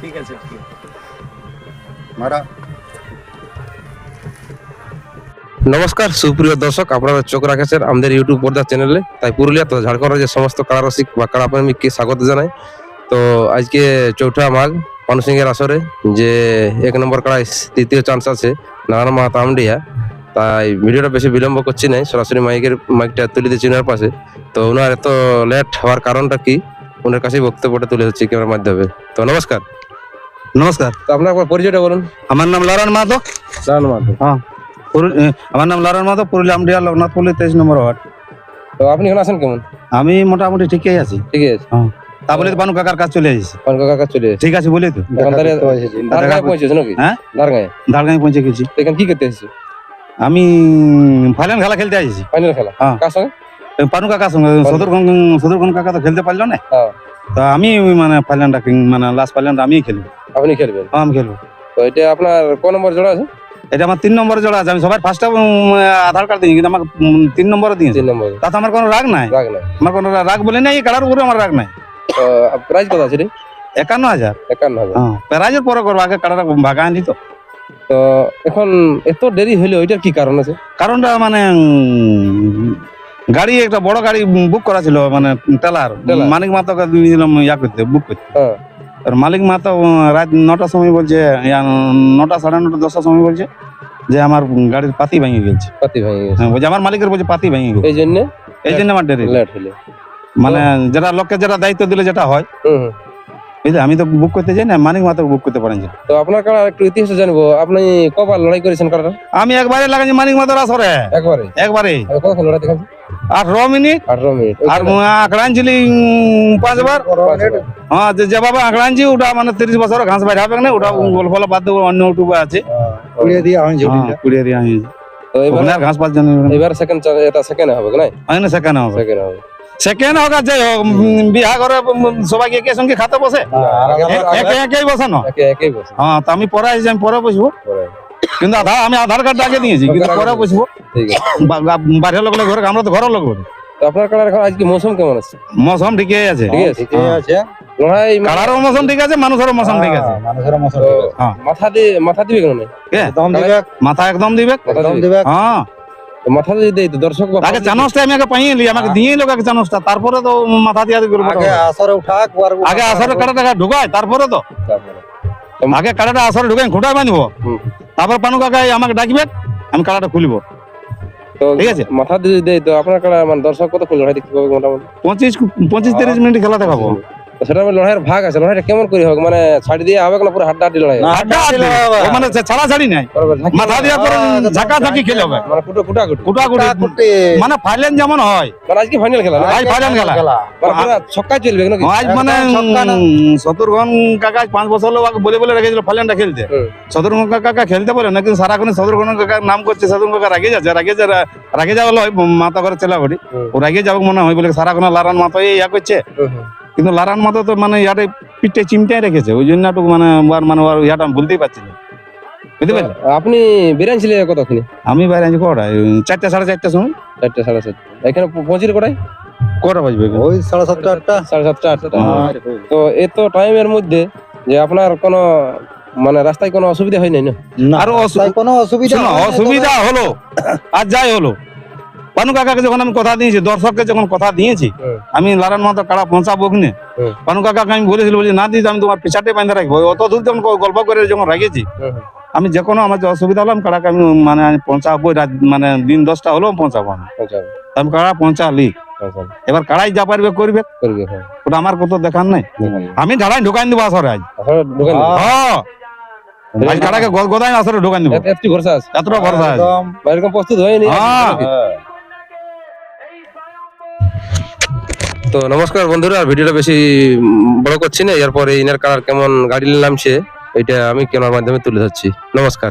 ঠিক আছে ঠিক আছে। মারা। নমস্কার সুপ্রিয় দর্শক আপনারা চোখ রাখেছেন আমাদের ইউটিউব পর্দা চ্যানেলে তাই পুরুলিয়া তো ঝাড়খণ্ড রাজ্যের সমস্ত কারা রসিক বা কারা প্রেমিককে স্বাগত জানাই। তো আজকে চৌঠা মাঘ মানুষিংহের আসরে যে এক নম্বর কাড়ায় তৃতীয় চান্স আছে নারায়ণ মাহাতো আমডিয়া। তাই ভিডিওটা বেশি বিলম্ব করছি নাই সরাসরি মাইকের মাইকটা তুলে দিচ্ছি ওনার পাশে। তো ওনার এত লেট হওয়ার কারণটা কি? ওনার কাছেই বক্তব্যটা তুলে ধরছি ক্যামেরার মাধ্যমে। তো নমস্কার। নমস্কার। তো আপনার একবার পরিচয়টা বলুন। আমার নাম লারন মাহাতো নারায়ণ মাহাতো হ্যাঁ। আমার নাম লারন মাহাতো পুরুলিয়া আমডিয়া লোকনাথপল্লী তেইশ নম্বর ওয়ার্ড। তো আপনি এখন আছেন কেমন? আমি মোটামুটি ঠিকই আছি। ঠিক আছে তা বলে তো বানু কাকার কাজ চলে এসেছি। কনকা কাকা চলে এসেছে ঠিক আছে বলি তো। দারগাঁয়ে পৌঁছেছে নাকি? হ্যাঁ? দারগাঁয়ে ধারগাঁয়ে পৌঁছে গেছি। এখানে কি করতে এসেছ? আমি ফাইনাল খেলা খেলতে আসছি। ফাইনাল খেলা? হ্যাঁ। কার সঙ্গে? পানু কাকার সঙ্গে সদরগন সদরগন কাকা তো খেলতে পারল না? হ্যাঁ। তা আমি মানে ফাইনালটা মানে লাস্ট ফাইনালটা আমি খেলব। আপনি খেলবেন? হ্যাঁ আমি খেলব। তো এটা আপনার ক নম্বর জোড়া আছে? এটা আমার তিন নম্বরে জোড়া আছে। আমি সবার ফার্স্টটা আধার কার্ড দিই কিন্তু আমার তিন নম্বরে দিয়েছে। তাতে আমার কোনো রাগ নাই। রাগ নাই। আমার কোনো রাগ বলে নাই এই কালার উপরে আমার রাগ নাই। তো প্রাইস কত আছে রে? একান্ন হাজার। একান্ন হাজার। হ্যাঁ প্যারাজের পরে করব আগে কাটাটা ভাগা আনলি তো। তো এখন এত দেরি হইল ওইটার কি কারণ আছে? কারণটা মানে গাড়ি একটা বড় গাড়ি বুক করা ছিল মানে টেলার মাতাকে দিয়েছিলাম ইয়া করতে বুক করতে। আর মালিক মাতা রাত নটার সময় বলছে নটা সাড়ে নটা দশটার সময় বলছে যে আমার গাড়ির পাতি ভেঙে গেছে। পাতি ভেঙে গেছে। হ্যাঁ, বলছে আমার মালিকের বলছে পাতি ভেঙে গেছে। এই জন্য? এই জন্য আমার দেরি লেট হইল মানে যেটা লোককে যেটা দায়িত্ব দিলে যেটা হয়। বুঝলে আমি তো বুক করতে যাই না মানিক মাতাকে বুক করতে পারেন তো আপনার কারা একটু ইতিহাস জানব আপনি কবার লড়াই করেছেন কারা আমি একবারে লাগাইছি মালিক মাতার আসরে। একবারে? একবারে। কতক্ষণ লড়াই দেখাচ্ছি আর ন মিনিট? আঠারো মিনিট আর আঁকড়া পাঁচবার হ্যাঁ যে যেভাবে ওটা মানে তিরিশ বছর ঘাস বাইরে হবে না ওটা গোল ফল বাদ দেবো অন্য উটুবে আছে। কুড়িয়ে দিয়ে আমি হ্যাঁ, কুড়িয়ে দিয়ে আমি তো এবার ঘাস সেকেন্ড এটা সেকেন্ড হবে না সেকেন্ড হবে। সেকেন্ড হবে। সেকেন্ড হোক আর যাই হোক বিহা করে সবাইকে একে সঙ্গে খাতে বসে? একে একেই বসে না? একে একেই বসে। হ্যাঁ তো আমি পরে আসছি আমি পরে বসবো। পরে। কিন্তু আধার আমি আধার কার্ড আগে দিয়েছি কিন্তু পরে বসবো ঠিক আছে। বা- বা- বাইরের লোক ঘরে আমরা তো ঘরের লোক বলি। আপনার কারার এখন আজকে মৌসুম কেমন আছে? মৌসুম ঠিকই আছে। ঠিক আছে ঠিকই আছে। কালারও মৌসুম ঠিক আছে মানুষেরও মৌসুম ঠিক আছে। মানুষের মশন হ্যাঁ। মাথা দিয়ে মাথা দিবে কেন নাই দিবে। মাথা একদম দিবে? মাথা দিবে। দিবে। হ্যাঁ। মাথা দিয়ে দেই তো দর্শক আগে চানসটা আমি আগে পাইয়ে লি আমাকে দিয়ে লোক আগে চানসটা তারপরে তো মাথা দিয়া করব আগে আসরে উঠাক আগে আসরে কাটা টাকা ঢুকায় তারপরে তো। আগে কাটাটা আসরে ঢুকাই খুঁটাই বানিব হুম। তারপর পানু কাকা আমাকে ডাকবে আমি কালাটা খুলবো। তো ঠিক আছে। মাথা দিয়ে দেয় তো আপনার কালা মানে দর্শক কত খুলবে? দেখতে পাবে মোটামুটি? পঁচিশ পঁচিশ তিরিশ মিনিট খেলা দেখাবো। সেটা লড়াইয়ের ভাগ আছে লড়াইটা কেমন করে হোক মানে ছাড়ি দিয়ে হবে না পুরো হাড্ডা হাড্ডি লড়াই হবে? আড্ডা মানে ছাড়া ছাড়ি নাই। মাথা দিয়া করে ঝাঁকা ঝাঁকি খেলে হবে। মানে কুটো কুটা কুটি কুটা কুটি কুটি মানে ফাইলেন যেমন হয়। মানে আজকে ফাইনাল খেলা আজ ফাইনাল খেলা। মানে পুরো ছক্কায় চলবে নাকি? আজ মানে একদম ছক্কা না। শত্রুঘন কাকা পাঁচ বছর লোক বলে বলে রেখেছিল ফাইনালটা খেলতে। শত্রুঘন কাকা খেলতে বলে না কিন্তু সারাক্ষণ শত্রুঘন কাকার নাম করছে শত্রুঘন কাকা রাগে যাচ্ছে রাগে যা রাগে যাওয়া হলো মাথা করে চেলা করি ও রাগে যাব মনে হয় বলে সারাক্ষণ লারান মাথা ইয়া করছে। কিন্তু লারান মাথা তো মানে ইয়াতে পিঠে চিমটাই রেখেছে ওই জন্য একটু মানে ওর মানে ওর ইয়াটা আমি বলতেই পারছি না। বুঝতে পারলে? আপনি বেরান ছিলেন কতক্ষণে? আমি বাইরে আছি কটা চারটা সাড়ে চারটার সময়। চারটে সাড়ে চারটে এখানে পৌঁছির কটাই কটা বাজবে ওই সাড়ে সাতটা আটটা। সাড়ে সাতটা আটটা। হ্যাঁ। তো এত টাইমের মধ্যে যে আপনার কোনো মানে রাস্তায় কোনো অসুবিধা হয় নাই না? আরও কোনো অসুবিধা অসুবিধা হলো। আর যাই হলো। পানু কাকাকে যখন আমি কথা দিয়েছি দর্শককে যখন কথা দিয়েছি আমি লারান মাথা কাড়া পৌঁছাবো ওখানে হুম। পানু কাকাকে আমি বলেছিল বলছি না দিদি আমি তোমার পিছাতে বাঁধে রাখব। অত দূর যখন গল্প করে যখন রাখেছি হুম। আমি যে কোনো আমার যে অসুবিধা হলো আমি কাড়াকে আমি মানে আমি পৌঁছাবো মানে দিন দশটা হলো আমি পৌঁছাবো আমি। আমি কাড়া পৌঁছালি। এবার কাড়াই যা পারবে করবে। করবে, হ্যাঁ। ওটা আমার কত দেখার নাই। আমি ঢালাই ঢুকাই দিব আসরে আজ? হ্যাঁ। আজ কাড়াকে গদাই আসরে ঢুকাই দিব। এত- ভরসা আছে? এতটা ভরসা আছে। এরকম প্রস্তুত হয়নি? তো নমস্কার বন্ধুরা আর ভিডিওটা বেশি বড় করছি না এরপরে ইনার কালার কেমন গাড়ি নামছে এটা আমি কেনার মাধ্যমে তুলে ধরছি। নমস্কার।